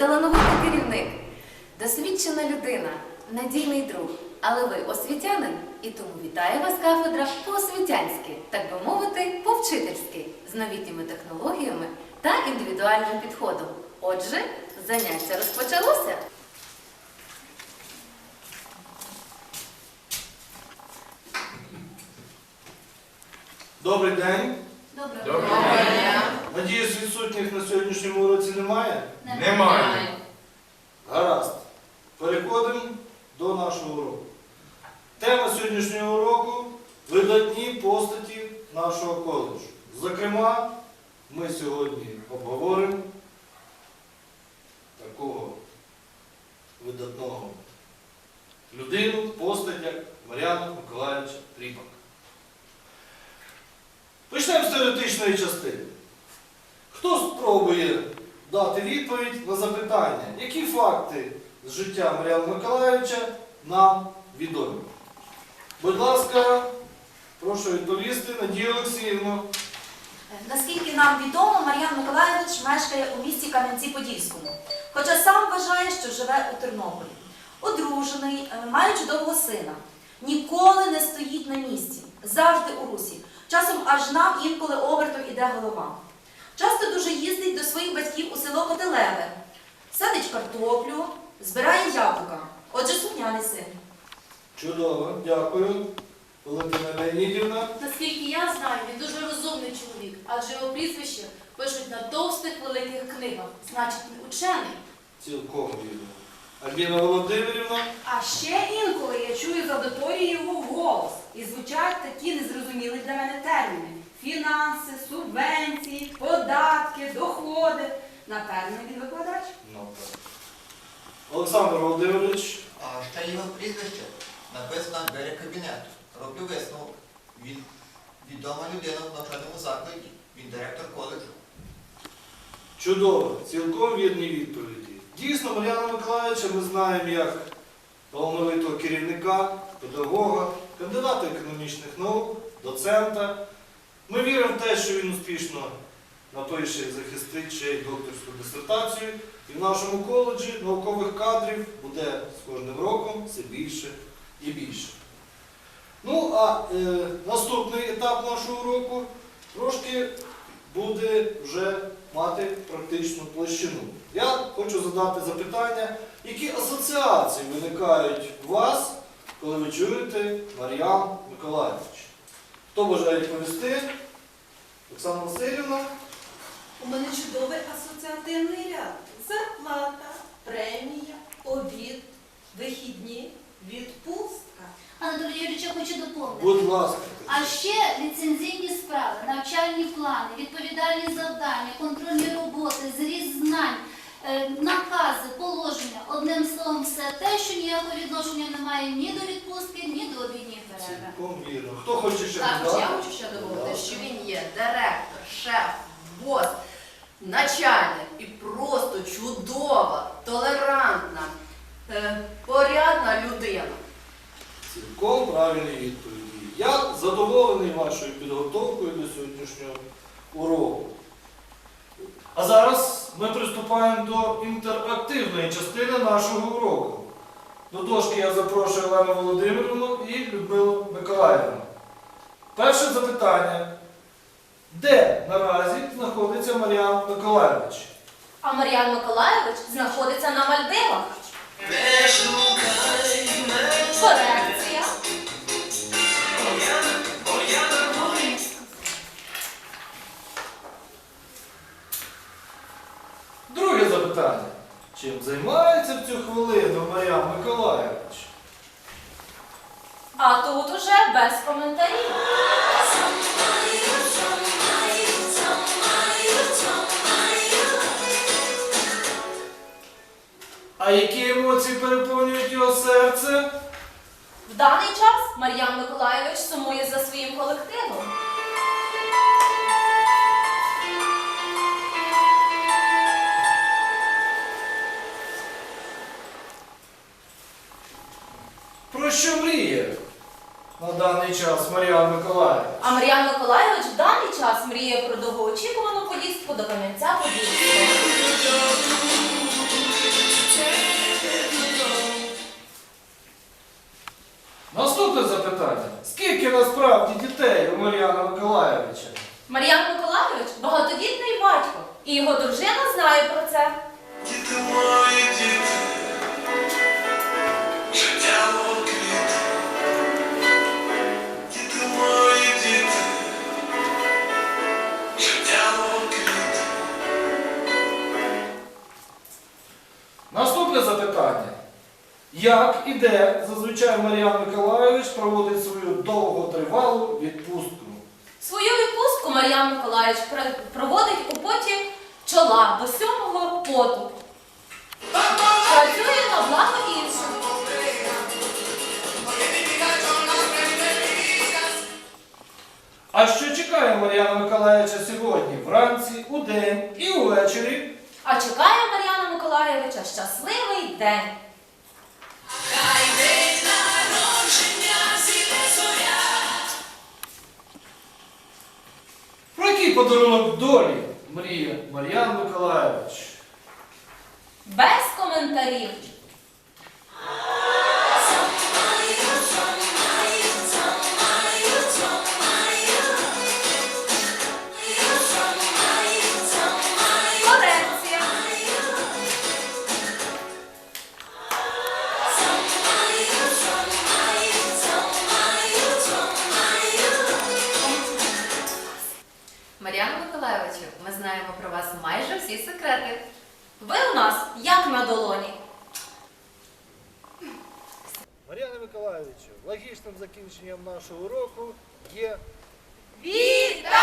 ви талановитий керівник, досвідчена людина, надійний друг. Але ви освітянин, і тому вітає вас кафедра по-освітянськи, так би мовити, по-вчительськи, з новітніми технологіями та індивідуальним підходом. Отже, заняття розпочалося. Добрий день. Добре. Надіюсь, відсутніх на сьогоднішньому уроці немає? Немає. Гаразд. Переходимо до нашого уроку. Тема сьогоднішнього уроку видатні постаті нашого коледжу. Зокрема, ми сьогодні обговоримо такого видатного людину, постать, як Мар'яна Миколаївича Тріпак. Почнемо з теоретичної частини. Хто спробує дати відповідь на запитання, які факти з життя Мар'яна Миколаївича нам відомі? Будь ласка, прошу відповісти Надію Олексіївну. Наскільки нам відомо, Мар'ян Миколаївич мешкає у місті Кам'янці-Подільському, хоча сам вважає, що живе у Тернополі. Одружений, е, має чудового сина. Ніколи не стоїть на місці, завжди у русі. Часом аж нам інколи обертом іде голова. Часто дуже їздить до своїх батьків у село Котелеве, садить картоплю, збирає яблука. Отже, сумняний син. Чудово, дякую. Валентина Леонідівна. Наскільки я знаю, він дуже розумний чоловік, адже його прізвище пишуть на товстих великих книгах. Значить, він учений. Цілком вірно. Альбіна Володимирівна. А ще інколи я чую з аудиторії його голос, і звучать такі незрозумілі для мене терміни: фінанси, субвенції, податки, доходи. Напевно, він викладач. Ну, так. Олександр Володимирович. А ще його прізвище написано на двері кабінету. Роблю висновок. Він відома людина в навчальному закладі. Він директор коледжу. Чудово, цілком вірні відповіді. Дійсно, Мар'яна Миколаївича ми знаємо як талановитого керівника, педагога, кандидата економічних наук, доцента. Ми віримо в те, що він успішно напише і захистить ще й докторську дисертацію. І в нашому коледжі наукових кадрів буде з кожним роком все більше і більше. Ну, а е, наступний етап нашого уроку трошки буде вже мати практичну площину. Я хочу задати запитання, які асоціації виникають у вас, коли ви чуєте Мар'ян Миколаївич? Хто бажає відповісти? Оксана Васильівна? У мене чудовий асоціативний ряд. Зарплата, премія, обід, вихідні, відпустка. Анатолій Юрійович, я хочу доповнити. Будь ласка. А ще ліцензійні справи, навчальні плани, відповідальні завдання, контрольні роботи, зріз знань, е, накази, положення. Одним словом, все те, що ніякого відношення не має ні до відпустки, ні до обідніх перерв. Цілком вірно. Хто хоче ще Також додати? я хочу ще додати, що він є директор, шеф, бос, начальник і просто чудова, толерантна, е, порядна людина. Цілком правильні відповіді. Я задоволений вашою підготовкою до сьогоднішнього уроку. А зараз ми приступаємо до інтерактивної частини нашого уроку. До дошки я запрошую Олену Володимирівну і Людмилу Миколаївну. Перше запитання. Де наразі знаходиться Мар'ян Миколаївич? А Мар'ян Миколаївич знаходиться на Мальдивах. Корекція. Друге запитання. Чим займається в цю хвилину Мар'ян Миколаївич? А тут уже без коментарів. А які емоції переповнюють його серце? В даний час Мар'ян Миколаївич сумує за своїм колективом. Про що мріє на даний час Мар'ян Миколаївич? А Мар'ян Миколаївич в даний час мріє про довгоочікувану поїздку до Кам'янця Подільського. Насправді дітей у Мар'яна Миколаєвича? Мар'ян Миколайович багатодітний батько, і його дружина знає про це. Діти мої діти, життя мов. Діти мої діти, життя мов. Наступне запитання. Як і де зазвичай Мар'ян Миколаєвич проводить свою довготривалу відпустку? Свою відпустку Мар'ян Миколайович проводить у поті чола до сьомого поту. Працює на благо інших. А що чекає Мар'яна Миколаєвича сьогодні, вранці, удень і увечері? А чекає Мар'яна Миколаєвича щасливий день. Подарунок долі мріє Мар'ян Миколаєвич? Без коментарів. Мар'яна Миколаєвичу, ми знаємо про вас майже всі секрети. Ви у нас як на долоні. Мар'яна Миколаєвичу, логічним закінченням нашого уроку є Вітаємо!